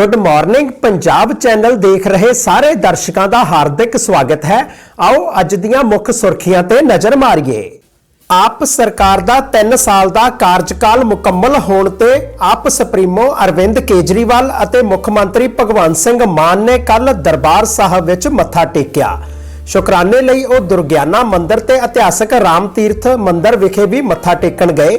Good morning Punjab channel ਦੇਖ ਰਹੇ ਸਾਰੇ ਦਰਸ਼ਕਾਂ ਦਾ ਹਾਰਦਿਕ ਸਵਾਗਤ ਹੈ। ਆਓ ਅੱਜ ਦੀਆਂ ਮੁੱਖ ਸੁਰਖੀਆਂ ਤੇ ਨਜ਼ਰ ਮਾਰੀਏ। ਆਪ ਸਰਕਾਰ ਦਾ 3 ਸਾਲ ਦਾ ਕਾਰਜਕਾਲ ਮੁਕੰਮਲ ਹੋਣ ਤੇ ਆਪ ਸੁਪਰੀਮੋ ਅਰਵਿੰਦ ਕੇਜਰੀਵਾਲ ਅਤੇ ਮੁੱਖ ਮੰਤਰੀ ਭਗਵੰਤ ਸਿੰਘ ਮਾਨ ਨੇ ਕੱਲ ਦਰਬਾਰ ਸਾਹਿਬ ਵਿੱਚ ਮੱਥਾ ਟੇਕਿਆ। ਸ਼ੁਕਰਾਨੇ ਲਈ ਉਹ ਦੁਰਗਿਆਨਾ ਮੰਦਿਰ ਤੇ ਇਤਿਹਾਸਕ ਰਾਮ ਤੀਰਥ ਮੰਦਿਰ ਵਿਖੇ ਵੀ ਮੱਥਾ ਟੇਕਣ ਗਏ।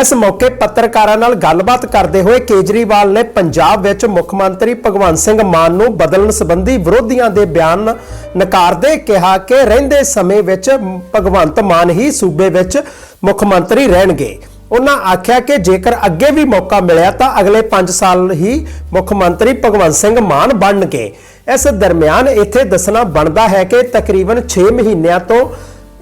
ਇਸ ਮੌਕੇ ਪੱਤਰਕਾਰਾਂ ਨਾਲ ਗੱਲਬਾਤ ਕਰਦੇ ਹੋਏ ਕੇਜਰੀਵਾਲ ਨੇ ਪੰਜਾਬ ਵਿੱਚ ਮੁੱਖ ਮੰਤਰੀ ਭਗਵੰਤ ਸਿੰਘ ਮਾਨ ਨੂੰ ਬਦਲਣ ਸੰਬੰਧੀ ਵਿਰੋਧੀਆਂ ਦੇ ਬਿਆਨ ਨਕਾਰਦੇ ਕਿਹਾ ਕਿ ਰਹਿੰਦੇ ਸਮੇਂ ਵਿੱਚ ਭਗਵੰਤ ਮਾਨ ਹੀ ਸੂਬੇ ਵਿੱਚ ਮੁੱਖ ਮੰਤਰੀ ਰਹਿਣਗੇ। ਉਹਨਾਂ ਆਖਿਆ ਕਿ ਜੇਕਰ ਅੱਗੇ ਵੀ ਮੌਕਾ ਮਿਲਿਆ ਤਾਂ ਅਗਲੇ 5 ਸਾਲ ਹੀ ਮੁੱਖ ਮੰਤਰੀ ਭਗਵੰਤ ਸਿੰਘ ਮਾਨ ਬਣਨਗੇ। ਇਸ ਦਰਮਿਆਨ ਇੱਥੇ ਦੱਸਣਾ ਬਣਦਾ ਹੈ ਕਿ ਤਕਰੀਬਨ 6 ਮਹੀਨਿਆਂ ਤੋਂ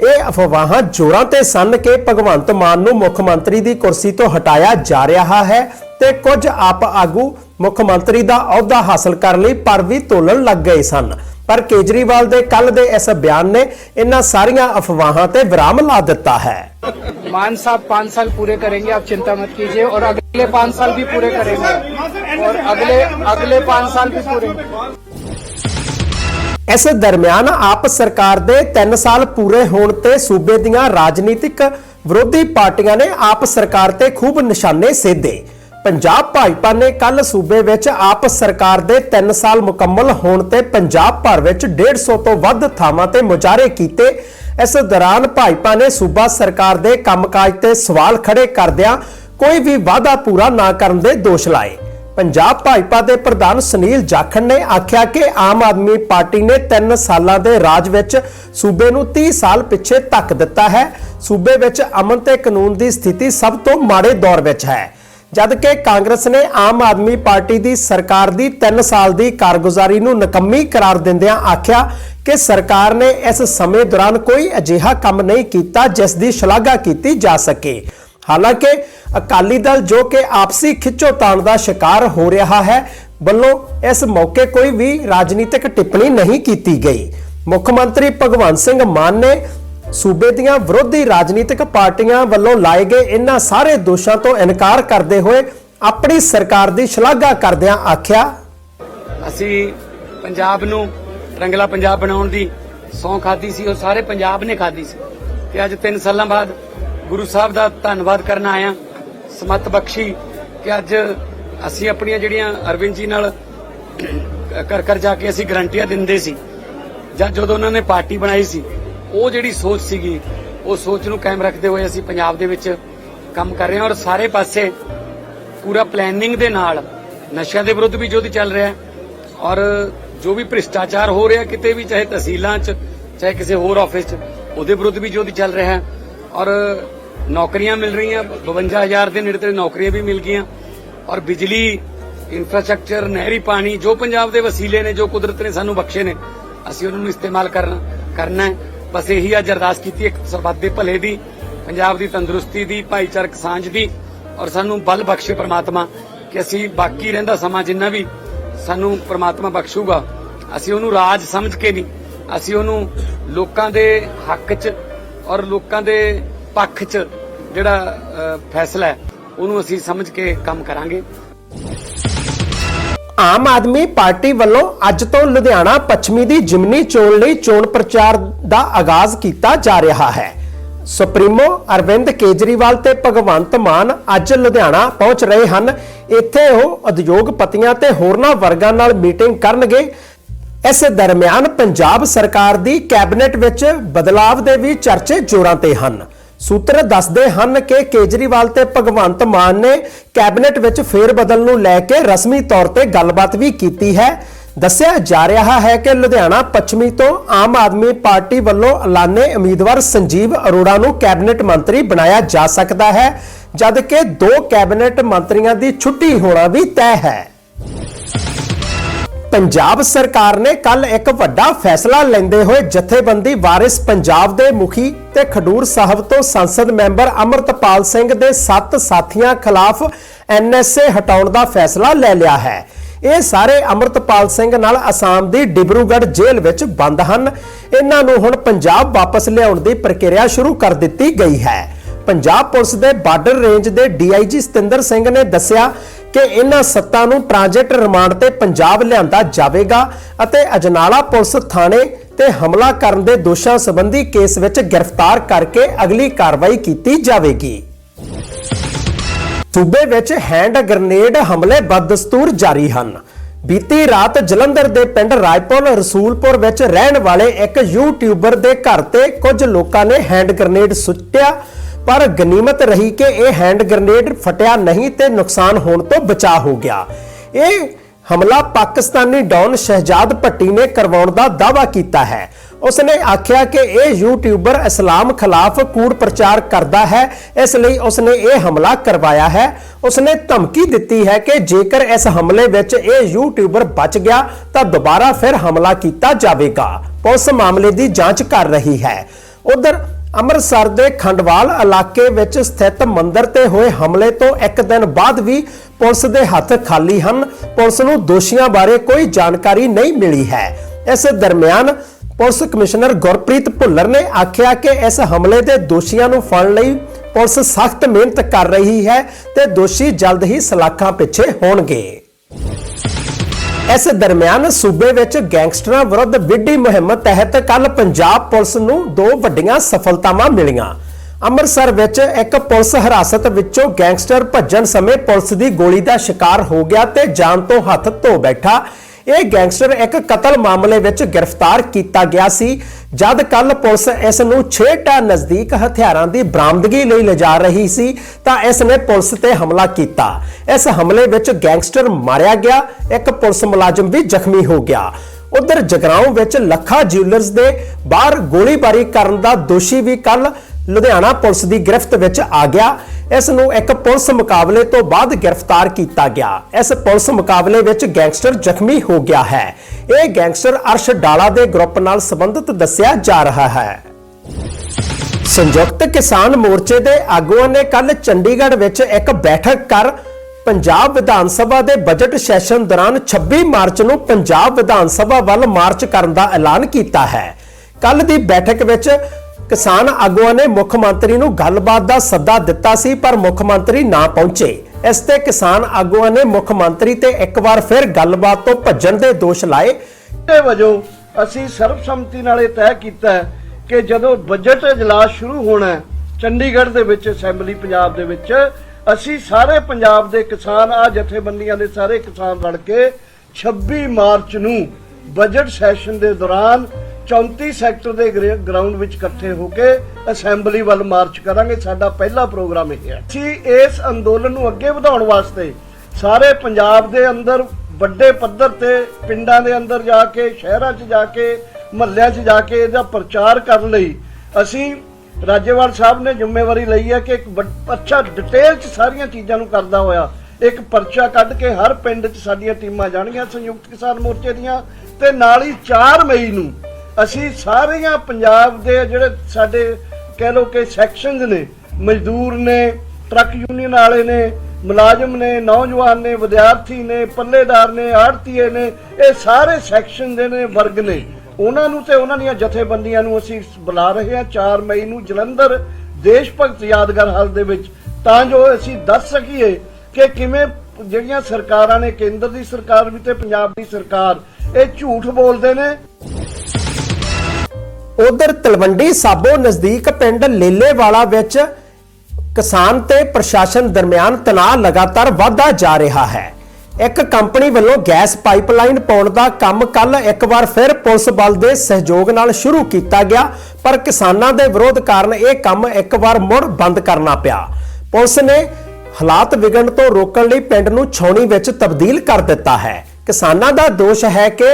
ਇਹ ਅਫਵਾਹਾਂ ਜ਼ੋਰਾਂ ਤੇ ਸਨ ਕਿ ਭਗਵੰਤ ਮਾਨ ਨੂੰ ਮੁੱਖ ਮੰਤਰੀ ਦੀ ਕੁਰਸੀ ਤੋਂ ਹਟਾਇਆ ਜਾ ਰਿਹਾ ਹੈ ਤੇ ਕੁਝ ਆਪ ਆਗੂ ਮੁੱਖ ਮੰਤਰੀ ਦਾ ਅਹੁਦਾ ਹਾਸਲ ਕਰਨ ਲਈ ਪਰ ਵੀ ਤੋਲਣ ਲੱਗ ਗਏ ਸਨ। ਪਰ ਕੇਜਰੀਵਾਲ ਦੇ ਕੱਲ ਦੇ ਇਸ ਬਿਆਨ ਨੇ ਇਹਨਾਂ ਸਾਰੀਆਂ ਅਫਵਾਹਾਂ ਤੇ ਵਿਰਾਮ ਲਾ ਦਿੱਤਾ ਹੈ मान साहब पाँच साल पूरे करेंगे आप चिंता मत कीजिए और अगले पाँच साल भी पूरे करेंगे और अगले अगले पाँच साल भी पूरे ਇਸ ਦਰਮਿਆਨ ਆਪ ਸਰਕਾਰ ਦੇ 3 ਸਾਲ ਪੂਰੇ ਹੋਣ ਤੇ ਸੂਬੇ ਦੀਆਂ ਰਾਜਨੀਤਿਕ ਵਿਰੋਧੀ ਪਾਰਟੀਆਂ ਨੇ ਆਪ ਸਰਕਾਰ ਤੇ ਖੂਬ ਨਿਸ਼ਾਨੇ ਸੇਧੇ ਪੰਜਾਬ ਭਾਜਪਾ ਨੇ ਕੱਲ ਸੂਬੇ ਵਿੱਚ ਆਪ ਸਰਕਾਰ ਦੇ 3 ਸਾਲ ਮੁਕੰਮਲ ਹੋਣ ਤੇ ਪੰਜਾਬ ਭਰ ਵਿੱਚ 150 ਤੋਂ ਵੱਧ ਥਾਵਾਂ ਤੇ ਮੁਜ਼ਾਹਰੇ ਕੀਤੇ। ਇਸ ਦੌਰਾਨ ਭਾਜਪਾ ਨੇ ਸੂਬਾ ਸਰਕਾਰ ਦੇ ਕੰਮਕਾਜ ਤੇ ਸਵਾਲ ਖੜੇ ਕਰਦਿਆਂ ਕੋਈ ਵੀ ਵਾਅਦਾ ਪੂਰਾ ਨਾ ਕਰਨ ਦੇ ਦੋਸ਼ ਲਾਏ। ਪੰਜਾਬ ਭਾਜਪਾ ਦੇ ਪ੍ਰਧਾਨ ਸੁਨੀਲ ਜਾਖੜ ਨੇ ਆਖਿਆ ਕਿ ਆਮ ਆਦਮੀ ਪਾਰਟੀ ਨੇ 3 ਸਾਲਾਂ ਦੇ ਰਾਜ ਵਿੱਚ ਸੂਬੇ ਨੂੰ 30 ਸਾਲ ਪਿੱਛੇ ਧੱਕ ਦਿੱਤਾ ਹੈ। ਸੂਬੇ ਵਿੱਚ ਅਮਨ ਤੇ ਕਾਨੂੰਨ ਦੀ ਸਥਿਤੀ ਸਭ ਤੋਂ ਮਾੜੇ ਦੌਰ ਵਿੱਚ ਹੈ। ਜਦ ਕਿ ਕਾਂਗਰਸ ਨੇ ਆਮ ਆਦਮੀ ਪਾਰਟੀ ਦੀ ਸਰਕਾਰ ਦੀ 3 ਸਾਲ ਦੀ ਕਾਰਗੁਜ਼ਾਰੀ ਨੂੰ ਨਕੰਮੀ ਕਰਾਰ ਦਿੰਦਿਆਂ ਆਖਿਆ ਕਿ ਸਰਕਾਰ ਨੇ ਇਸ ਸਮੇਂ ਦੌਰਾਨ ਕੋਈ ਅਜਿਹਾ ਕੰਮ ਨਹੀਂ ਕੀਤਾ ਜਿਸ ਦੀ ਸ਼ਲਾਘਾ ਕੀਤੀ ਜਾ ਸਕੇ। ਹਾਲਾਂਕਿ, ਅਕਾਲੀ ਦਲ ਜੋ ਕਿ ਆਪਸੀ ਖਿੱਚੋਤਾਣ ਦਾ ਸ਼ਿਕਾਰ ਹੋ ਰਿਹਾ ਹੈ, ਵੱਲੋਂ ਇਸ ਮੌਕੇ ਕੋਈ ਵੀ ਰਾਜਨੀਤਿਕ ਟਿੱਪਣੀ ਨਹੀਂ ਕੀਤੀ ਗਈ। ਮੁੱਖ ਮੰਤਰੀ ਭਗਵੰਤ ਸਿੰਘ ਮਾਨ ਨੇ ਸੂਬੇ ਦੀਆਂ ਵਿਰੋਧੀ ਰਾਜਨੀਤਿਕ ਪਾਰਟੀਆਂ ਵੱਲੋਂ ਲਾਏ ਗਏ ਇਹਨਾਂ ਸਾਰੇ ਦੋਸ਼ਾਂ ਤੋਂ ਇਨਕਾਰ ਕਰਦੇ ਹੋਏ ਆਪਣੀ ਸਰਕਾਰ ਦੀ ਸ਼ਲਾਘਾ ਕਰਦਿਆਂ ਆਖਿਆ, ਅਸੀਂ ਪੰਜਾਬ ਨੂੰ ਰੰਗਲਾ ਪੰਜਾਬ ਬਣਾਉਣ ਦੀ ਸੌਂ ਖਾਦੀ ਸੀ, ਉਹ ਸਾਰੇ ਪੰਜਾਬ ਨੇ ਖਾਦੀ ਸੀ। ਤੇ ਅੱਜ 3 ਸਾਲਾਂ ਬਾਅਦ ਗੁਰੂ ਸਾਹਿਬ ਦਾ ਧੰਨਵਾਦ ਕਰਨ ਆਇਆ। ਸਮਤ ਬਖਸ਼ੀ ਕਿ ਅੱਜ ਅਸੀਂ ਆਪਣੀਆਂ ਜਿਹੜੀਆਂ ਅਰਵਿੰਦ ਜੀ ਨਾਲ ਕਰ ਕਰ ਜਾ ਕੇ ਅਸੀਂ ਗਰੰਟੀਆਂ ਦਿੰਦੇ ਸੀ। ਜਾਂ ਜਦੋਂ ਉਹਨਾਂ ਨੇ ਪਾਰਟੀ ਬਣਾਈ ਸੀ ਉਹ ਜਿਹੜੀ ਸੋਚ ਸੀਗੀ, ਉਹ ਸੋਚ ਨੂੰ ਕਾਇਮ ਰੱਖਦੇ ਹੋਏ ਅਸੀਂ ਪੰਜਾਬ ਦੇ ਵਿੱਚ ਕੰਮ ਕਰ ਰਹੇ ਹਾਂ ਔਰ ਸਾਰੇ ਪਾਸੇ ਪੂਰਾ ਪਲੈਨਿੰਗ ਦੇ ਨਾਲ ਨਸ਼ਿਆਂ ਦੇ ਵਿਰੁੱਧ ਵੀ ਯੁੱਧ ਚੱਲ ਰਿਹਾ ਔਰ ਜੋ ਵੀ ਭ੍ਰਿਸ਼ਟਾਚਾਰ ਹੋ ਰਿਹਾ ਕਿਤੇ ਵੀ, ਚਾਹੇ ਤਹਿਸੀਲਾਂ 'ਚ, ਚਾਹੇ ਕਿਸੇ ਹੋਰ ਆਫਿਸ 'ਚ, ਉਹਦੇ ਵਿਰੁੱਧ ਵੀ ਯੁੱਧ ਚੱਲ ਰਿਹਾ ਔਰ ਨੌਕਰੀਆਂ ਮਿਲ ਰਹੀਆਂ 52000 ਦੇ ਨੇੜੇ ਤੇ ਨੌਕਰੀਆਂ ਵੀ ਮਿਲ ਗਈਆਂ ਔਰ ਬਿਜਲੀ ਇਨਫਰਾਸਟ੍ਰਕਚਰ ਨਹਿਰੀ ਪਾਣੀ ਜੋ ਪੰਜਾਬ ਦੇ ਵਸੀਲੇ ਨੇ, ਜੋ ਕੁਦਰਤ ਨੇ ਸਾਨੂੰ ਬਖਸ਼ੇ ਨੇ, ਅਸੀਂ ਉਹਨਾਂ ਨੂੰ ਇਸਤੇਮਾਲ ਕਰਨਾ ਕਰਨਾ ਹੈ। ਬਸ ਇਹੀ ਅੱਜ ਅਰਦਾਸ ਕੀਤੀ ਇੱਕ ਸਰਬੱਤ ਦੇ ਭਲੇ ਦੀ, ਪੰਜਾਬ ਦੀ ਤੰਦਰੁਸਤੀ ਦੀ, ਭਾਈਚਾਰਕ ਸਾਂਝ ਦੀ ਔਰ ਸਾਨੂੰ ਬਲ ਬਖਸ਼ੇ ਪ੍ਰਮਾਤਮਾ ਕਿ ਅਸੀਂ ਬਾਕੀ ਰਹਿੰਦਾ ਸਮਾਂ ਜਿੰਨਾ ਵੀ ਸਾਨੂੰ ਪ੍ਰਮਾਤਮਾ ਬਖਸ਼ੂਗਾ। ਅਸੀਂ ਉਹਨੂੰ ਰਾਜ ਸਮਝ ਕੇ ਨਹੀਂ, ਅਸੀਂ ਉਹਨੂੰ ਲੋਕਾਂ ਦੇ ਹੱਕ 'ਚ ਔਰ ਲੋਕਾਂ ਦੇ ਪੱਖ 'ਚ ਜਿਹੜਾ ਫੈਸਲਾ ਹੈ, ਉਹਨੂੰ ਅਸੀਂ ਸਮਝ ਕੇ ਕੰਮ ਕਰਾਂਗੇ। ਆਮ ਆਦਮੀ ਪਾਰਟੀ ਵੱਲੋਂ ਅੱਜ ਤੋਂ ਲੁਧਿਆਣਾ ਪੱਛਮੀ ਦੀ ਜਿਮਨੀ ਚੋਣ ਲਈ ਚੋਣ ਪ੍ਰਚਾਰ ਦਾ ਆਗਾਜ਼ ਕੀਤਾ ਜਾ ਰਿਹਾ ਹੈ। ਸੁਪਰੀਮੋ ਅਰਵਿੰਦ ਕੇਜਰੀਵਾਲ ਤੇ ਭਗਵੰਤ ਮਾਨ ਅੱਜ ਲੁਧਿਆਣਾ ਪਹੁੰਚ ਰਹੇ ਹਨ। ਇੱਥੇ ਉਹ ਉਦਯੋਗਪਤੀਆਂ ਤੇ ਹੋਰਨਾਂ ਵਰਗਾਂ ਨਾਲ ਮੀਟਿੰਗ ਕਰਨਗੇ। ਇਸ ਦਰਮਿਆਨ ਪੰਜਾਬ ਸਰਕਾਰ ਦੀ ਕੈਬਨਿਟ ਵਿੱਚ ਬਦਲਾਵ ਦੇ ਵੀ ਚਰਚੇ ਜ਼ੋਰਾਂ ਤੇ ਹਨ। ਸੂਤਰ ਦੱਸਦੇ ਹਨ ਕਿ ਕੇਜਰੀਵਾਲ ਤੇ ਭਗਵੰਤ ਮਾਨ ਨੇ ਕੈਬਨਿਟ ਵਿੱਚ ਫੇਰ ਬਦਲ ਨੂੰ ਲੈ ਕੇ ਰਸਮੀ ਤੌਰ ਤੇ ਗੱਲਬਾਤ ਵੀ ਕੀਤੀ ਹੈ। ਦੱਸਿਆ ਜਾ ਰਿਹਾ ਹੈ ਕਿ ਲੁਧਿਆਣਾ ਪੱਛਮੀ ਤੋਂ ਆਮ ਆਦਮੀ ਪਾਰਟੀ ਵੱਲੋਂ ਐਲਾਨੇ ਉਮੀਦਵਾਰ ਸੰਜੀਵ ਅਰੋੜਾ ਨੂੰ ਕੈਬਨਿਟ ਮੰਤਰੀ ਬਣਾਇਆ ਜਾ ਸਕਦਾ ਹੈ, ਜਦਕਿ ਦੋ ਕੈਬਨਿਟ ਮੰਤਰੀਆਂ ਦੀ ਛੁੱਟੀ ਹੋਣਾ ਵੀ ਤੈਅ ਹੈ। ਪੰਜਾਬ ਸਰਕਾਰ ਨੇ ਕੱਲ ਇੱਕ ਵੱਡਾ ਫੈਸਲਾ ਲੈਂਦੇ ਹੋਏ ਜਥੇਬੰਦੀ ਵਾਰਿਸ ਪੰਜਾਬ ਦੇ ਮੁਖੀ ਤੇ ਖਡੂਰ ਸਾਹਿਬ ਤੋਂ ਸੰਸਦ ਮੈਂਬਰ ਅਮਰਤਪਾਲ ਸਿੰਘ ਦੇ 7 ਸਾਥੀਆਂ ਖਿਲਾਫ ਐਨਐਸਏ ਹਟਾਉਣ ਦਾ ਫੈਸਲਾ ਲੈ ਲਿਆ ਹੈ। ਇਹ ਸਾਰੇ ਅਮਰਤਪਾਲ ਸਿੰਘ ਨਾਲ ਅਸਾਮ ਦੀ ਡਿਬਰੂਗੜ੍ਹ ਜੇਲ੍ਹ ਵਿੱਚ ਬੰਦ ਹਨ। ਇਹਨਾਂ ਨੂੰ ਹੁਣ ਪੰਜਾਬ ਵਾਪਸ ਲਿਆਉਣ ਦੀ ਪ੍ਰਕਿਰਿਆ ਸ਼ੁਰੂ ਕਰ ਦਿੱਤੀ ਗਈ ਹੈ। ਪੰਜਾਬ ਪੁਲਿਸ ਦੇ ਬਾਰਡਰ ਰੇਂਜ ਦੇ ਡੀਆਈਜੀ ਸਤਿੰਦਰ ਸਿੰਘ ਨੇ ਦੱਸਿਆ ਕਿ ਇਹਨਾਂ ਸੱਤਾਂ ਨੂੰ ਟ੍ਰਾਂਜ਼ਿਟ ਰਿਮਾਂਡ ਤੇ ਪੰਜਾਬ ਲਿਆਂਦਾ ਜਾਵੇਗਾ ਅਤੇ ਅਜਨਾਲਾ ਪੁਲਿਸ ਥਾਣੇ ਤੇ ਹਮਲਾ ਕਰਨ ਦੇ ਦੋਸ਼ਾਂ ਸੰਬੰਧੀ ਕੇਸ ਵਿੱਚ ਗ੍ਰਿਫਤਾਰ ਕਰਕੇ ਅਗਲੀ ਕਾਰਵਾਈ ਕੀਤੀ ਜਾਵੇਗੀ। ਸੂਬੇ ਵਿੱਚ ਹੈਂਡ ਗ੍ਰਨੇਡ ਹਮਲੇ ਬਦਸਤੂਰ ਜਾਰੀ ਹਨ। ਬੀਤੀ ਰਾਤ ਜਲੰਧਰ ਦੇ ਪਿੰਡ ਰਾਏਪੁਰ, ਰਸੂਲਪੁਰ ਵਿੱਚ ਰਹਿਣ ਵਾਲੇ ਇੱਕ ਯੂਟਿਊਬਰ ਦੇ ਘਰ ਤੇ ਕੁਝ ਲੋਕਾਂ ਨੇ ਹੈਂਡ ਗ੍ਰਨੇਡ ਸੁੱਟਿਆ। ਪਰ ਗਨੀਮਤ ਰਹੀ ਕਿ ਇਹ ਹੈਂਡ ਗ੍ਰਨੇਡ ਫਟਿਆ ਨਹੀਂ ਤੇ ਨੁਕਸਾਨ ਹੋਣ ਤੋਂ ਬਚਾ ਹੋ ਗਿਆ। ਇਹ ਹਮਲਾ ਪਾਕਿਸਤਾਨੀ ਡੌਨ ਸ਼ਹਿਜਾਦ ਭੱਟੀ ਨੇ ਕਰਵਾਉਣ ਦਾ ਦਾਅਵਾ ਕੀਤਾ ਹੈ। ਉਸਨੇ ਆਖਿਆ ਕਿ ਇਹ ਯੂਟਿਊਬਰ ਇਸਲਾਮ ਖਿਲਾਫ ਕੂੜ ਪ੍ਰਚਾਰ ਕਰਦਾ ਹੈ, ਇਸ ਲਈ ਉਸਨੇ ਇਹ ਹਮਲਾ ਕਰਵਾਇਆ ਹੈ। ਉਸਨੇ ਧਮਕੀ ਦਿੱਤੀ ਹੈ ਕਿ ਜੇਕਰ ਇਸ ਹਮਲੇ ਵਿੱਚ ਇਹ ਯੂਟਿਊਬਰ ਬਚ ਗਿਆ, ਤਾਂ ਦੁਬਾਰਾ ਫਿਰ ਹਮਲਾ ਕੀਤਾ ਜਾਵੇਗਾ। ਪੁਲਿਸ ਮਾਮਲੇ ਦੀ ਜਾਂਚ ਕਰ ਰਹੀ ਹੈ। ਉਧਰ ਅੰਮ੍ਰਿਤਸਰ ਦੇ ਖੰਡਵਾਲ ਇਲਾਕੇ ਵਿੱਚ ਸਥਿਤ ਮੰਦਿਰ ਤੇ ਹੋਏ ਹਮਲੇ ਤੋਂ ਇੱਕ ਦਿਨ ਬਾਅਦ ਵੀ ਪੁਲਿਸ ਦੇ ਹੱਥ ਖਾਲੀ ਹਨ। ਪੁਲਿਸ ਨੂੰ ਦੋਸ਼ੀਆਂ ਬਾਰੇ ਕੋਈ ਜਾਣਕਾਰੀ ਨਹੀਂ ਮਿਲੀ ਹੈ। ਇਸ ਦਰਮਿਆਨ ਪੁਲਿਸ ਕਮਿਸ਼ਨਰ ਗੁਰਪ੍ਰੀਤ ਭੁੱਲਰ ਨੇ ਆਖਿਆ ਕਿ ਇਸ ਹਮਲੇ ਦੇ ਦੋਸ਼ੀਆਂ ਨੂੰ ਫੜਨ ਲਈ ਪੁਲਿਸ ਸਖਤ ਮਿਹਨਤ ਕਰ ਰਹੀ ਹੈ ਤੇ ਦੋਸ਼ੀ ਜਲਦ ਹੀ ਸਲਾਖਾਂ ਪਿੱਛੇ ਹੋਣਗੇ। ਇਸ ਦਰਮਿਆਨ ਸੂਬੇ ਵਿੱਚ ਗੈਂਗਸਟਰਾਂ ਵਿਰੁੱਧ ਵਿੱਢੀ ਮੁਹਿੰਮ ਤਹਿਤ ਕੱਲ ਪੰਜਾਬ ਪੁਲਿਸ ਨੂੰ ਦੋ ਵੱਡੀਆਂ ਸਫਲਤਾਵਾਂ ਮਿਲੀਆਂ। ਅੰਮ੍ਰਿਤਸਰ ਵਿੱਚ ਇੱਕ ਪੁਲਿਸ ਹਿਰਾਸਤ ਵਿੱਚੋਂ ਗੈਂਗਸਟਰ ਭੱਜਣ ਸਮੇਂ ਪੁਲਿਸ ਦੀ ਗੋਲੀ ਦਾ ਸ਼ਿਕਾਰ ਹੋ ਗਿਆ ਤੇ ਜਾਨ ਤੋਂ ਹੱਥ ਧੋ ਬੈਠਾ। ਇਹ ਗੈਂਗਸਟਰ ਇੱਕ ਕਤਲ ਮਾਮਲੇ ਵਿੱਚ ਗ੍ਰਿਫਤਾਰ ਕੀਤਾ ਗਿਆ ਸੀ। ਜਦ ਕੱਲ ਪੁਲਿਸ ਇਸ ਨੂੰ ਛੇਟਾ ਨਜ਼ਦੀਕ ਹਥਿਆਰਾਂ ਦੀ ਬਰਾਮਦਗੀ ਲਈ ਲਿਜਾ ਰਹੀ ਸੀ, ਤਾਂ ਇਸ ਨੇ ਪੁਲਿਸ ਤੇ ਹਮਲਾ ਕੀਤਾ। ਇਸ ਹਮਲੇ ਵਿੱਚ ਗੈਂਗਸਟਰ ਮਾਰਿਆ ਗਿਆ, ਇੱਕ ਪੁਲਿਸ ਮੁਲਾਜ਼ਮ ਵੀ ਜ਼ਖਮੀ ਹੋ ਗਿਆ। ਉਧਰ ਜਗਰਾਉਂ ਵਿੱਚ ਲੱਖਾ ਜਿਊਲਰਸ ਦੇ ਬਾਹਰ ਗੋਲੀਬਾਰੀ ਕਰਨ ਦਾ ਦੋਸ਼ੀ ਵੀ ਕੱਲ ਲੁਧਿਆਣਾ ਪੁਲਿਸ ਦੀ ਗ੍ਰਿਫਤ ਵਿੱਚ ਆ ਗਿਆ। ਇਸ ਨੂੰ ਇੱਕ ਪੁਲਿਸ ਮੁਕਾਬਲੇ ਤੋਂ ਬਾਅਦ ਗ੍ਰਿਫਤਾਰ ਕੀਤਾ ਗਿਆ। ਇਸ ਪੁਲਿਸ ਮੁਕਾਬਲੇ ਵਿੱਚ ਗੈਂਗਸਟਰ ਜ਼ਖਮੀ ਹੋ ਗਿਆ ਹੈ। ਇਹ ਗੈਂਗਸਟਰ ਅਰਸ਼ ਡਾਲਾ ਦੇ ਗਰੁੱਪ ਨਾਲ ਸੰਬੰਧਿਤ ਦੱਸਿਆ ਜਾ ਰਿਹਾ ਹੈ। ਸੰਯੁਕਤ ਕਿਸਾਨ ਮੋਰਚੇ ਦੇ ਆਗੂਆਂ ਨੇ ਕੱਲ ਚੰਡੀਗੜ੍ਹ ਵਿੱਚ ਇੱਕ ਬੈਠਕ ਕਰ ਪੰਜਾਬ ਵਿਧਾਨ ਸਭਾ ਦੇ ਬਜਟ ਸੈਸ਼ਨ ਦੌਰਾਨ 26 ਮਾਰਚ ਨੂੰ ਪੰਜਾਬ ਵਿਧਾਨ ਸਭਾ ਵੱਲ ਮਾਰਚ ਕਰਨ ਦਾ ਐਲਾਨ ਕੀਤਾ ਹੈ। ਕੱਲ ਦੀ ਬੈਠਕ ਵਿੱਚ ਕਿਸਾਨ ਆਗੂਆਂ ਨੇ ਮੁੱਖ ਮੰਤਰੀ ਨੂੰ ਗੱਲਬਾਤ ਦਾ ਸੱਦਾ ਦਿੱਤਾ ਸੀ, ਪਰ ਮੁੱਖ ਮੰਤਰੀ ਨਾ ਪਹੁੰਚੇ। ਇਸ ਤੇ ਕਿਸਾਨ ਆਗੂਆਂ ਨੇ ਮੁੱਖ ਮੰਤਰੀ ਤੇ ਇੱਕ ਵਾਰ ਫਿਰ ਗੱਲਬਾਤ ਤੋਂ ਭੱਜਣ ਦੇ ਦੋਸ਼ ਲਾਏ। ਦੇ ਵਜੋਂ ਅਸੀਂ ਸਰਬਸੰਮਤੀ ਨਾਲ ਇਹ ਤੈਅ ਕੀਤਾ ਹੈ ਕਿ ਜਦੋਂ ਬਜਟ ਇਜਲਾਸ ਸ਼ੁਰੂ ਹੋਣਾ ਹੈ, ਚੰਡੀਗੜ੍ਹ ਦੇ ਵਿੱਚ, ਅਸੈਂਬਲੀ ਪੰਜਾਬ ਦੇ ਵਿੱਚ, ਅਸੀਂ ਸਾਰੇ ਪੰਜਾਬ ਦੇ ਕਿਸਾਨ ਆ ਜਥੇਬੰਦੀਆਂ ਦੇ ਸਾਰੇ ਕਿਸਾਨ ਰਲ ਕੇ 26 ਮਾਰਚ ਨੂੰ ਬਜਟ ਸੈਸ਼ਨ ਦੇ ਦੌਰਾਨ 34 ਸੈਕਟਰ ਦੇ ਗਰੇ- ਗਰਾਊਂਡ ਵਿੱਚ ਇਕੱਠੇ ਹੋ ਕੇ ਅਸੈਂਬਲੀ ਵੱਲ ਮਾਰਚ ਕਰਾਂਗੇ। ਸਾਡਾ ਪਹਿਲਾ ਪ੍ਰੋਗਰਾਮ ਇਹ ਹੈ। ਅਸੀਂ ਇਸ ਅੰਦੋਲਨ ਨੂੰ ਅੱਗੇ ਵਧਾਉਣ ਵਾਸਤੇ ਸਾਰੇ ਪੰਜਾਬ ਦੇ ਅੰਦਰ, ਵੱਡੇ ਪੱਧਰ ਤੇ, ਪਿੰਡਾਂ ਦੇ ਅੰਦਰ ਜਾ ਕੇ, ਸ਼ਹਿਰਾਂ 'ਚ ਜਾ ਕੇ, ਮਹੱਲਿਆਂ 'ਚ ਜਾ ਕੇ ਇਹਦਾ ਪ੍ਰਚਾਰ ਕਰਨ ਲਈ ਅਸੀਂ ਰਾਜੇਵਾਲ ਸਾਹਿਬ ਨੇ ਜ਼ਿੰਮੇਵਾਰੀ ਲਈ ਹੈ ਕਿ ਇੱਕ ਵੱਡ- ਅੱਛਾ ਡਿਟੇਲ 'ਚ ਸਾਰੀਆਂ ਚੀਜ਼ਾਂ ਨੂੰ ਕਰਦਾ ਹੋਇਆ ਇੱਕ ਪਰਚਾ ਕੱਢ ਕੇ ਹਰ ਪਿੰਡ 'ਚ ਸਾਡੀਆਂ ਟੀਮਾਂ ਜਾਣਗੀਆਂ ਸੰਯੁਕਤ ਕਿਸਾਨ ਮੋਰਚੇ ਦੀਆਂ ਤੇ ਨਾਲ ਹੀ 4 ਮਈ ਨੂੰ ਅਸੀਂ ਸਾਰੀਆਂ ਪੰਜਾਬ ਦੇ ਜਿਹੜੇ ਸਾਡੇ ਕਹਿ ਲਓ ਕਿ ਸੈਕਸ਼ਨਸ ਨੇ, ਮਜ਼ਦੂਰ ਨੇ ਟਰੱਕ ਯੂਨੀਅਨ ਵਾਲੇ ਨੇ, ਮੁਲਾਜ਼ਮ ਨੇ, ਨੌਜਵਾਨ ਨੇ, ਵਿਦਿਆਰਥੀ ਨੇ, ਪੱਲੇਦਾਰ ਨੇ ਆੜਤੀਏ ਨੇ, ਇਹ ਸਾਰੇ ਸੈਕਸ਼ਨ ਦੇ ਨੇ, ਵਰਗ ਨੇ। ਉਹਨਾਂ ਨੂੰ ਤੇ ਉਹਨਾਂ ਦੀਆਂ ਜਥੇਬੰਦੀਆਂ ਨੂੰ ਅਸੀਂ ਬੁਲਾ ਰਹੇ ਹਾਂ 4 ਮਈ ਨੂੰ ਜਲੰਧਰ ਦੇਸ਼ ਭਗਤ ਯਾਦਗਾਰ ਹਾਲ ਦੇ ਵਿੱਚ। ਤਾਂ ਜੋ ਅਸੀਂ ਦੱਸ ਸਕੀਏ ਕਿ ਕਿਵੇਂ ਜਿਹੜੀਆਂ ਸਰਕਾਰਾਂ ਨੇ, ਕੇਂਦਰ ਦੀ ਸਰਕਾਰ ਵੀ ਤੇ ਪੰਜਾਬ ਦੀ ਸਰਕਾਰ, ਇਹ ਝੂਠ ਬੋਲਦੇ ਨੇ। ਉਧਰ ਤਲਵੰਡੀ ਸਾਬੋ ਨਜ਼ਦੀਕ ਪਿੰਡ ਲੇਲੇਵਾਲਾ ਵਿੱਚ ਕਿਸਾਨ ਤੇ ਪ੍ਰਸ਼ਾਸਨ ਦਰਮਿਆਨ ਤਣਾਅ ਲਗਾਤਾਰ ਵਧਦਾ ਜਾ ਰਿਹਾ ਹੈ। ਇੱਕ ਕੰਪਨੀ ਵੱਲੋਂ ਗੈਸ ਪਾਈਪਲਾਈਨ ਪਾਉਣ ਦਾ ਕੰਮ ਕੱਲ ਇੱਕ ਵਾਰ ਫਿਰ ਪੁਲਿਸ ਬਲ ਦੇ ਸਹਿਯੋਗ ਨਾਲ ਸ਼ੁਰੂ ਕੀਤਾ ਗਿਆ, ਪਰ ਕਿਸਾਨਾਂ ਦੇ ਵਿਰੋਧ ਕਾਰਨ ਇਹ ਕੰਮ ਇੱਕ ਵਾਰ ਮੁੜ ਬੰਦ ਕਰਨਾ ਪਿਆ। ਪੁਲਿਸ ਨੇ ਹਾਲਾਤ ਵਿਗੜਨ ਤੋਂ ਰੋਕਣ ਲਈ ਪਿੰਡ ਨੂੰ ਛਾਉਣੀ ਵਿੱਚ ਤਬਦੀਲ ਕਰ ਦਿੱਤਾ ਹੈ। ਕਿਸਾਨਾਂ ਦਾ ਦੋਸ਼ ਹੈ ਕਿ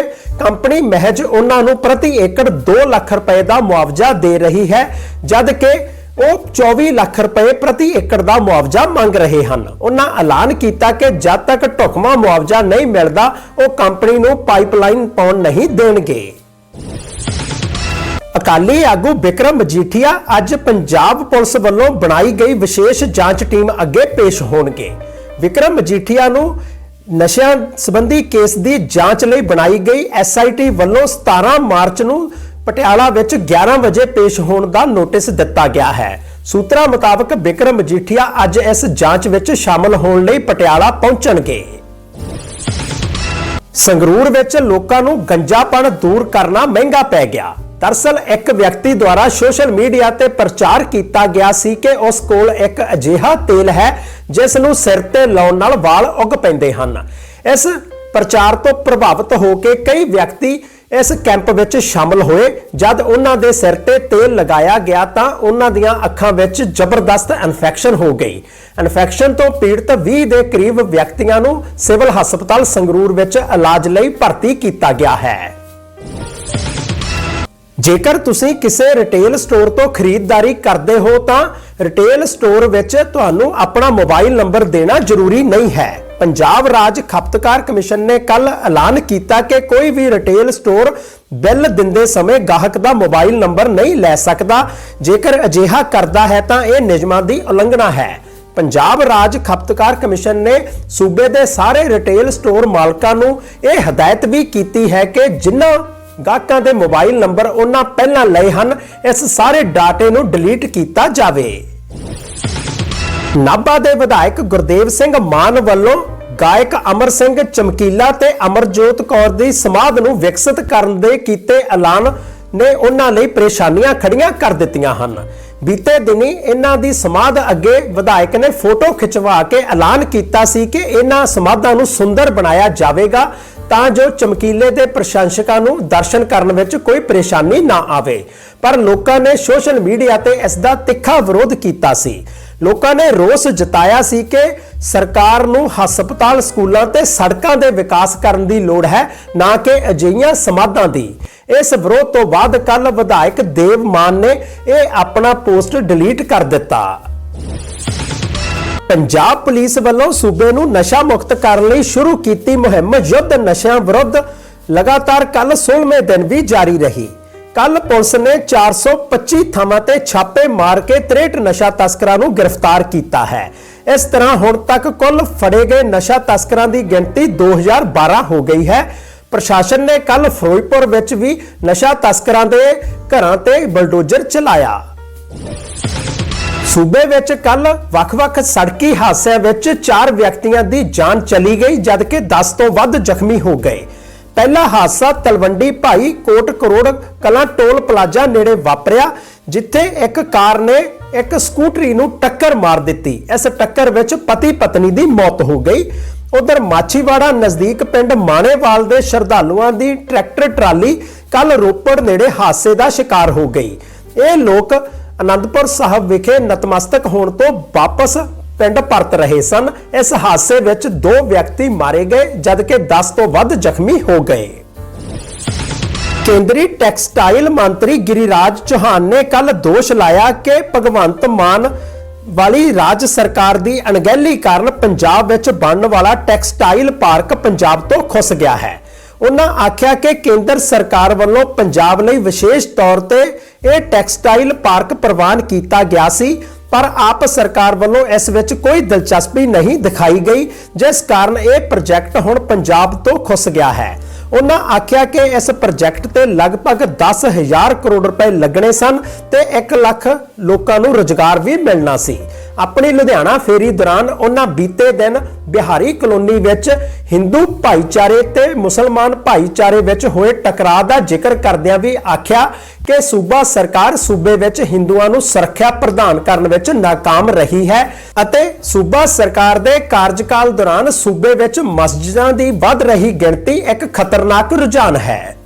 ਕੰਪਨੀ ਮਹਿਜ ਉਹਨਾਂ ਨੂੰ ਪ੍ਰਤੀ ਏਕੜ 2 ਲੱਖ ਰੁਪਏ ਦਾ ਮੁਆਵਜ਼ਾ ਦੇ ਰਹੀ ਹੈ, ਜਦ ਕਿ ਉਹ 24 ਲੱਖ ਰੁਪਏ ਪ੍ਰਤੀ ਏਕੜ ਦਾ ਮੁਆਵਜ਼ਾ ਮੰਗ ਰਹੇ ਹਨ। ਉਹਨਾਂ ਐਲਾਨ ਕੀਤਾ ਕਿ ਜਦ ਤੱਕ ਢੁਕਮਾ ਮੁਆਵਜ਼ਾ ਨਹੀਂ ਮਿਲਦਾ, ਉਹ ਕੰਪਨੀ ਨੂੰ ਪਾਈਪਲਾਈਨ ਪਾਉਣ ਨਹੀਂ ਦੇਣਗੇ। ਅਕਾਲੀ ਆਗੂ ਵਿਕਰਮ ਮਜੀਠੀਆ ਅੱਜ ਪੰਜਾਬ ਪੁਲਿਸ ਵੱਲੋਂ ਬਣਾਈ ਗਈ ਵਿਸ਼ੇਸ਼ ਜਾਂਚ ਟੀਮ ਅੱਗੇ ਪੇਸ਼ ਹੋਣਗੇ। ਵਿਕਰਮ ਮਜੀਠੀਆ ਨੂੰ ਨਸ਼ਿਆਂ ਸੰਬੰਧੀ ਕੇਸ ਦੀ ਜਾਂਚ ਲਈ ਬਣਾਈ ਗਈ ਐਸਆਈਟੀ ਵੱਲੋਂ 17 ਮਾਰਚ ਨੂੰ ਪਟਿਆਲਾ ਵਿੱਚ 11 ਵਜੇ ਪੇਸ਼ ਹੋਣ ਦਾ ਨੋਟਿਸ ਦਿੱਤਾ ਗਿਆ ਹੈ। ਸੂਤਰਾਂ ਮੁਤਾਬਕ ਬਿਕਰਮ ਮਜੀਠੀਆ ਅੱਜ ਇਸ ਜਾਂਚ ਵਿੱਚ ਸ਼ਾਮਲ ਹੋਣ ਲਈ ਪਟਿਆਲਾ ਪਹੁੰਚਣਗੇ। ਸੰਗਰੂਰ ਵਿੱਚ ਲੋਕਾਂ ਨੂੰ ਗੰਜਾਪਣ ਦੂਰ ਕਰਨਾ ਮਹਿੰਗਾ ਪੈ ਗਿਆ। ਦਰਸਲ ਇੱਕ ਵਿਅਕਤੀ ਦੁਆਰਾ ਸੋਸ਼ਲ ਮੀਡੀਆ ਤੇ ਪ੍ਰਚਾਰ ਕੀਤਾ ਗਿਆ ਸੀ ਕਿ ਉਸ ਕੋਲ ਇੱਕ ਅਜਿਹਾ ਤੇਲ ਹੈ, ਜਿਸ ਨੂੰ ਸਿਰ ਤੇ ਲਾਉਣ ਨਾਲ ਵਾਲ ਉੱਗ ਪੈਂਦੇ ਹਨ। ਇਸ ਪ੍ਰਚਾਰ ਤੋਂ ਪ੍ਰਭਾਵਿਤ ਹੋ ਕੇ ਕਈ ਵਿਅਕਤੀ ਇਸ ਕੈਂਪ ਵਿੱਚ ਸ਼ਾਮਲ ਹੋਏ। ਜਦ ਉਹਨਾਂ ਦੇ ਸਿਰ ਤੇ ਤੇਲ ਲਗਾਇਆ ਗਿਆ ਤਾਂ ਉਹਨਾਂ ਦੀਆਂ ਅੱਖਾਂ ਵਿੱਚ ਜ਼ਬਰਦਸਤ ਇਨਫੈਕਸ਼ਨ ਹੋ ਗਈ। ਇਨਫੈਕਸ਼ਨ ਤੋਂ ਪੀੜਤ 20 ਦੇ ਕਰੀਬ ਵਿਅਕਤੀਆਂ ਨੂੰ ਸਿਵਲ ਹਸਪਤਾਲ ਸੰਗਰੂਰ ਵਿੱਚ ਇਲਾਜ ਲਈ ਭਰਤੀ ਕੀਤਾ ਗਿਆ ਹੈ। ਜੇਕਰ ਤੁਸੀਂ ਕਿਸੇ ਰਿਟੇਲ ਸਟੋਰ ਤੋਂ ਖਰੀਦਦਾਰੀ ਕਰਦੇ ਹੋ ਤਾਂ ਰਿਟੇਲ ਸਟੋਰ ਵਿੱਚ ਤੁਹਾਨੂੰ ਆਪਣਾ ਮੋਬਾਈਲ ਨੰਬਰ ਦੇਣਾ ਜ਼ਰੂਰੀ ਨਹੀਂ ਹੈ। ਪੰਜਾਬ ਰਾਜ ਖਪਤਕਾਰ ਕਮਿਸ਼ਨ ਨੇ ਕੱਲ ਐਲਾਨ ਕੀਤਾ ਕਿ ਕੋਈ ਵੀ ਰਿਟੇਲ ਸਟੋਰ ਬਿੱਲ ਦਿੰਦੇ ਸਮੇਂ ਗਾਹਕ ਦਾ ਮੋਬਾਈਲ ਨੰਬਰ ਨਹੀਂ ਲੈ ਸਕਦਾ। ਜੇਕਰ ਅਜਿਹਾ ਕਰਦਾ ਹੈ ਤਾਂ ਇਹ ਨਿਯਮਾਂ ਦੀ ਉਲੰਘਣਾ ਹੈ। ਪੰਜਾਬ ਰਾਜ ਖਪਤਕਾਰ ਕਮਿਸ਼ਨ ਨੇ ਸੂਬੇ ਦੇ ਸਾਰੇ ਰਿਟੇਲ ਸਟੋਰ ਮਾਲਕਾਂ ਨੂੰ ਇਹ ਹਦਾਇਤ ਵੀ ਕੀਤੀ ਹੈ ਕਿ ਜਿਨ੍ਹਾਂ ਗਾਹਕਾਂ ਦੇ ਮੋਬਾਈਲ ਨੰਬਰ ਉਹਨਾਂ ਪਹਿਲਾਂ ਲਏ ਹਨ। ਇਸ ਸਾਰੇ ਡਾਟੇ ਨੂੰ ਡਿਲੀਟ ਕੀਤਾ ਜਾਵੇ। ਨਾਭਾ ਦੇ ਵਿਧਾਇਕ ਗੁਰਦੇਵ ਸਿੰਘ ਮਾਨ ਵੱਲੋਂ ਗਾਇਕ ਅਮਰ ਸਿੰਘ ਚਮਕੀਲਾ ਤੇ ਅਮਰਜੋਤ ਕੌਰ ਦੀ ਸਮਾਧ ਨੂੰ ਵਿਕਸਿਤ ਕਰਨ ਦੇ ਕੀਤੇ ਐਲਾਨ ਨੇ ਉਹਨਾਂ ਲਈ ਪਰੇਸ਼ਾਨੀਆਂ ਖੜੀਆਂ ਕਰ ਦਿੱਤੀਆਂ ਹਨ। ਬੀਤੇ ਦਿਨੀ ਇਹਨਾਂ ਦੀ ਸਮਾਧ ਅੱਗੇ ਵਿਧਾਇਕ ਨੇ ਫੋਟੋ ਖਿਚਵਾ ਕੇ ਐਲਾਨ ਕੀਤਾ ਸੀ ਕਿ ਇਹਨਾਂ ਸਮਾਧਾਂ ਨੂੰ ਸੁੰਦਰ ਬਣਾਇਆ ਜਾਵੇਗਾ। ਤਾਂ ਜੋ ਚਮਕੀਲੇ ਦੇ ਪ੍ਰਸ਼ੰਸਕਾਂ ਨੂੰ ਦਰਸ਼ਨ ਕਰਨ ਵਿੱਚ ਕੋਈ ਪਰੇਸ਼ਾਨੀ ਨਾ ਆਵੇ। ਪਰ ਲੋਕਾਂ ਨੇ ਸੋਸ਼ਲ ਮੀਡੀਆ ਤੇ ਇਸ ਦਾ ਤਿੱਖਾ ਵਿਰੋਧ ਕੀਤਾ ਸੀ। ਲੋਕਾਂ ਨੇ ਰੋਸ ਜਤਾਇਆ ਸੀ ਕਿ ਸਰਕਾਰ ਨੂੰ ਹਸਪਤਾਲ, ਸਕੂਲਾਂ ਤੇ ਸੜਕਾਂ ਦੇ ਵਿਕਾਸ ਕਰਨ ਦੀ ਲੋੜ ਹੈ, ਨਾ ਕਿ ਅਜਿਹੀਆਂ ਸਮਾਧਾਂ ਦੀ। ਇਸ ਵਿਰੋਧ ਤੋਂ ਬਾਅਦ ਕੱਲ ਵਿਧਾਇਕ ਦੇਵ ਮਾਨ ਨੇ ਇਹ ਆਪਣਾ ਪੋਸਟ ਡਿਲੀਟ ਕਰ ਦਿੱਤਾ। ਪੰਜਾਬ ਪੁਲਿਸ ਵੱਲੋਂ ਸੂਬੇ ਨੂੰ ਨਸ਼ਾ ਮੁਕਤ ਕਰਨ ਲਈ ਸ਼ੁਰੂ ਕੀਤੀ ਮੁਹਿੰਮ ਯੁੱਧ ਨਸ਼ਿਆਂ ਵਿਰੁੱਧ। ਲਗਾਤਾਰ ਕੱਲ 16ਵੇਂ ਦਿਨ ਵੀ ਜਾਰੀ ਰਹੀ। ਕੱਲ ਪੁਲਿਸ ਨੇ 425 ਥਾਵਾਂ ਤੇ ਛਾਪੇ ਮਾਰ ਕੇ 63 ਨਸ਼ਾ ਤਸਕਰਾਂ ਨੂੰ ਗ੍ਰਿਫਤਾਰ ਕੀਤਾ ਹੈ। ਇਸ ਤਰ੍ਹਾਂ ਹੁਣ ਤੱਕ ਕੁੱਲ ਫੜੇ ਗਏ ਨਸ਼ਾ ਤਸਕਰਾਂ ਦੀ ਗਿਣਤੀ 2012 ਹੋ ਗਈ ਹੈ। ਪ੍ਰਸ਼ਾਸਨ ਨੇ ਕੱਲ ਫਿਰੋਜ਼ਪੁਰ ਵਿੱਚ ਵੀ ਨਸ਼ਾ ਤਸਕਰਾਂ ਦੇ ਘਰਾਂ ਤੇ ਬਲਡੋਜ਼ਰ ਚਲਾਇਆ। ਸੂਬੇ ਵਿੱਚ ਕੱਲ ਵੱਖ-ਵੱਖ ਸੜਕੀ ਹਾਦਸਿਆਂ ਵਿੱਚ 4 ਵਿਅਕਤੀਆਂ ਦੀ ਜਾਨ ਚਲੀ ਗਈ, ਜਦਕਿ 10 ਤੋਂ ਵੱਧ ਜ਼ਖਮੀ ਹੋ ਗਏ। ਪਹਿਲਾ ਹਾਦਸਾ ਤਲਵੰਡੀ ਭਾਈ ਕੋਟ ਕਰੋੜ ਕਲਾਂ ਟੋਲ ਪਲਾਜ਼ਾ ਨੇੜੇ ਵਾਪਰਿਆ, ਜਿੱਥੇ ਇੱਕ ਕਾਰ ਨੇ ਇੱਕ ਸਕੂਟਰੀ ਨੂੰ ਟੱਕਰ ਮਾਰ ਦਿੱਤੀ। ਇਸ ਟੱਕਰ ਵਿੱਚ ਪਤੀ ਪਤਨੀ ਦੀ ਮੌਤ ਹੋ ਗਈ। ਉਧਰ ਮਾਛੀਵਾੜਾ ਨਜ਼ਦੀਕ ਪਿੰਡ ਮਾਣੇਵਾਲ ਦੇ ਸ਼ਰਧਾਲੂਆਂ ਦੀ ਟਰੈਕਟਰ ਟਰਾਲੀ ਕੱਲ ਰੋਪੜ ਨੇੜੇ ਹਾਦਸੇ ਦਾ ਸ਼ਿਕਾਰ ਹੋ ਗਈ। ਇਹ ਲੋਕ ਅਨੰਦਪੁਰ ਸਾਹਿਬ ਵਿਖੇ ਨਤਮਸਤਕ ਹੋਣ ਤੋਂ ਵਾਪਸ ਪਿੰਡ ਪਰਤ ਰਹੇ ਸਨ। ਇਸ ਹਾਦਸੇ ਵਿੱਚ ਦੋ ਵਿਅਕਤੀ ਮਾਰੇ ਗਏ, ਜਦਕਿ 10 ਤੋਂ ਵੱਧ ਜ਼ਖਮੀ ਹੋ ਗਏ। ਕੇਂਦਰੀ ਟੈਕਸਟਾਈਲ ਮੰਤਰੀ ਗਿਰੀਰਾਜ ਚੌਹਾਨ ਨੇ ਕੱਲ ਦੋਸ਼ ਲਾਇਆ ਕਿ ਭਗਵੰਤ ਮਾਨ ਵਾਲੀ ਰਾਜ ਸਰਕਾਰ ਦੀ ਅਣਗਹਿਲੀ ਕਾਰਨ ਪੰਜਾਬ ਵਿੱਚ ਬਣਨ ਵਾਲਾ ਟੈਕਸਟਾਈਲ ਪਾਰਕ ਪੰਜਾਬ ਤੋਂ ਖੁੱਸ ਗਿਆ ਹੈ। ਉਹਨਾਂ ਆਖਿਆ ਕਿ ਕੇਂਦਰ ਸਰਕਾਰ ਵੱਲੋਂ ਪੰਜਾਬ ਲਈ ਵਿਸ਼ੇਸ਼ ਤੌਰ ਤੇ ਇਹ ਟੈਕਸਟਾਈਲ ਪਾਰਕ ਪ੍ਰਵਾਨ ਕੀਤਾ ਗਿਆ ਸੀ, ਪਰ ਆਪ ਸਰਕਾਰ ਵੱਲੋਂ ਇਸ ਵਿੱਚ ਕੋਈ ਦਿਲਚਸਪੀ ਨਹੀਂ ਦਿਖਾਈ ਗਈ, ਜਿਸ ਕਾਰਨ ਇਹ ਪ੍ਰੋਜੈਕਟ ਹੁਣ ਪੰਜਾਬ ਤੋਂ ਖੁੱਸ ਗਿਆ ਹੈ। ਉਹਨਾਂ ਆਖਿਆ ਕਿ ਇਸ ਪ੍ਰੋਜੈਕਟ ਤੇ ਲਗਭਗ 10000 ਕਰੋੜ ਰੁਪਏ ਲੱਗਣੇ ਸਨ ਤੇ 1 ਲੱਖ ਲੋਕਾਂ ਨੂੰ ਰੋਜ਼ਗਾਰ ਵੀ ਮਿਲਣਾ ਸੀ। ਆਪਣੀ ਲੁਧਿਆਣਾ ਫੇਰੀ ਦੌਰਾਨ ਉਹਨਾਂ ਬੀਤੇ ਦਿਨ ਬਿਹਾਰੀ ਕਲੋਨੀ ਵਿੱਚ ਹਿੰਦੂ ਭਾਈਚਾਰੇ ਤੇ ਮੁਸਲਮਾਨ ਭਾਈਚਾਰੇ ਵਿੱਚ ਹੋਏ ਟਕਰਾਅ ਦਾ ਜ਼ਿਕਰ ਕਰਦਿਆਂ ਵੀ ਆਖਿਆ ਕਿ ਸੂਬਾ ਸਰਕਾਰ ਸੂਬੇ ਵਿੱਚ ਹਿੰਦੂਆਂ ਨੂੰ ਸੁਰੱਖਿਆ ਪ੍ਰਦਾਨ ਕਰਨ ਵਿੱਚ ਨਾਕਾਮ ਰਹੀ ਹੈ ਅਤੇ ਸੂਬਾ ਸਰਕਾਰ ਦੇ ਕਾਰਜਕਾਲ ਦੌਰਾਨ ਸੂਬੇ ਵਿੱਚ ਮਸਜਿਦਾਂ ਦੀ ਵੱਧ ਰਹੀ ਗਿਣਤੀ ਇੱਕ ਖਤਰਨਾਕ ਰੁਝਾਨ ਹੈ।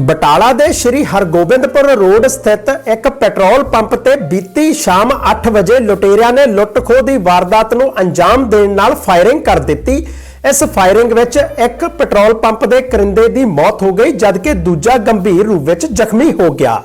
ਬਟਾਲਾ ਦੇ ਸ਼੍ਰੀ ਹਰਗੋਬਿੰਦਪੁਰ ਰੋਡ ਸਥਿਤ ਇੱਕ ਪੈਟਰੋਲ ਪੰਪ ਤੇ ਬੀਤੀ ਸ਼ਾਮ 8 ਵਜੇ ਲੁਟੇਰਿਆਂ ਨੇ ਲੁੱਟ-ਖੋਹ ਦੀ ਵਾਰਦਾਤ ਨੂੰ ਅੰਜਾਮ ਦੇਣ ਨਾਲ ਫਾਇਰਿੰਗ ਕਰ ਦਿੱਤੀ। ਇਸ ਫਾਇਰਿੰਗ ਵਿੱਚ ਇੱਕ ਪੈਟਰੋਲ ਪੰਪ ਦੇ ਕਰਿੰਦੇ ਦੀ ਮੌਤ ਹੋ ਗਈ, ਜਦਕਿ ਦੂਜਾ ਗੰਭੀਰ ਰੂਪ ਵਿੱਚ ਜ਼ਖਮੀ ਹੋ ਗਿਆ।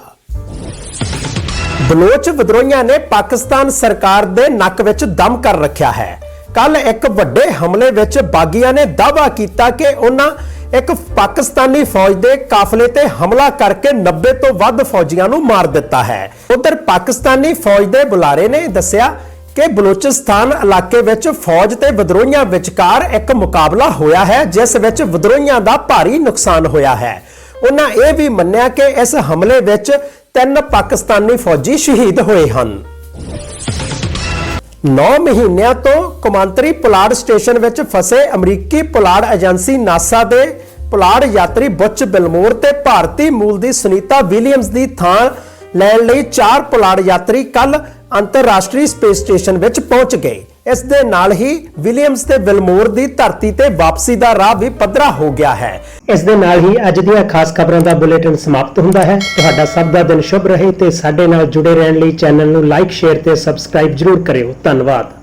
ਬਲੋਚ ਵਿਦਰੋਹੀਆਂ ਨੇ ਪਾਕਿਸਤਾਨ ਸਰਕਾਰ ਦੇ ਨੱਕ ਵਿੱਚ ਦਮ ਕਰ ਰੱਖਿਆ ਹੈ। ਕੱਲ ਇੱਕ ਵੱਡੇ ਹਮਲੇ ਵਿੱਚ ਬਾਗੀਆਂ ਨੇ ਦਾਅਵਾ ਕੀਤਾ ਕਿ ਉਹਨਾਂ ਇੱਕ ਪਾਕਿਸਤਾਨੀ ਫੌਜ ਦੇ ਕਾਫਲੇ ਤੇ ਹਮਲਾ ਕਰਕੇ 90 ਤੋਂ ਵੱਧ ਫੌਜੀਆਂ ਨੂੰ ਮਾਰ ਦਿੱਤਾ ਹੈ। ਉਧਰ ਪਾਕਿਸਤਾਨੀ ਫੌਜ ਦੇ ਬੁਲਾਰੇ ਨੇ ਦੱਸਿਆ ਕਿ ਬਲੋਚਿਸਤਾਨ ਇਲਾਕੇ ਵਿੱਚ ਫੌਜ ਤੇ ਵਿਦਰੋਹੀਆਂ ਵਿਚਕਾਰ ਇੱਕ ਮੁਕਾਬਲਾ ਹੋਇਆ ਹੈ, ਜਿਸ ਵਿੱਚ ਵਿਦਰੋਹੀਆਂ ਦਾ ਭਾਰੀ ਨੁਕਸਾਨ ਹੋਇਆ ਹੈ। ਉਹਨਾਂ ਇਹ ਵੀ ਮੰਨਿਆ ਕਿ ਇਸ ਹਮਲੇ ਵਿੱਚ ਤਿੰਨ ਪਾਕਿਸਤਾਨੀ ਫੌਜੀ ਸ਼ਹੀਦ ਹੋਏ ਹਨ। 9 ਮਹੀਨਿਆਂ ਤੋਂ ਕੌਮਾਂਤਰੀ ਪੁਲਾੜ ਸਟੇਸ਼ਨ ਵਿੱਚ ਫਸੇ ਅਮਰੀਕੀ ਪੁਲਾੜ ਏਜੰਸੀ ਨਾਸਾ ਦੇ ਪੁਲਾੜ ਯਾਤਰੀ ਬੁੱਚ ਬਿਲਮੋਰ ਤੇ ਭਾਰਤੀ ਮੂਲ ਦੀ ਸੁਨੀਤਾ ਵਿਲੀਅਮਸ ਦੀ ਥਾਂ ਲੈਣ ਲਈ ਚਾਰ ਪੁਲਾੜ ਯਾਤਰੀ ਕੱਲ ਅੰਤਰਰਾਸ਼ਟਰੀ ਸਪੇਸ ਸਟੇਸ਼ਨ ਵਿੱਚ ਪਹੁੰਚ ਗਏ। ਇਸ ਦੇ ਨਾਲ ਹੀ ਵਿਲੀਅਮਸ ਤੇ ਵਿਲਮੋਰ ਦੀ ਧਰਤੀ ਤੇ ਵਾਪਸੀ ਦਾ ਰਾਹ ਵੀ ਪੱਧਰਾ ਹੋ ਗਿਆ ਹੈ। ਇਸ ਦੇ ਨਾਲ ਹੀ ਅੱਜ ਦੀਆਂ ਖਾਸ ਖਬਰਾਂ ਦਾ ਬੁਲੇਟਿਨ ਸਮਾਪਤ ਹੁੰਦਾ ਹੈ। ਤੁਹਾਡਾ ਸਭ ਦਾ ਦਿਨ ਸ਼ੁਭ ਰਹੇ ਤੇ ਸਾਡੇ ਨਾਲ ਜੁੜੇ ਰਹਿਣ ਲਈ ਚੈਨਲ ਨੂੰ ਲਾਈਕ, ਸ਼ੇਅਰ ਤੇ ਸਬਸਕ੍ਰਾਈਬ ਜਰੂਰ ਕਰਿਓ। ਧੰਨਵਾਦ।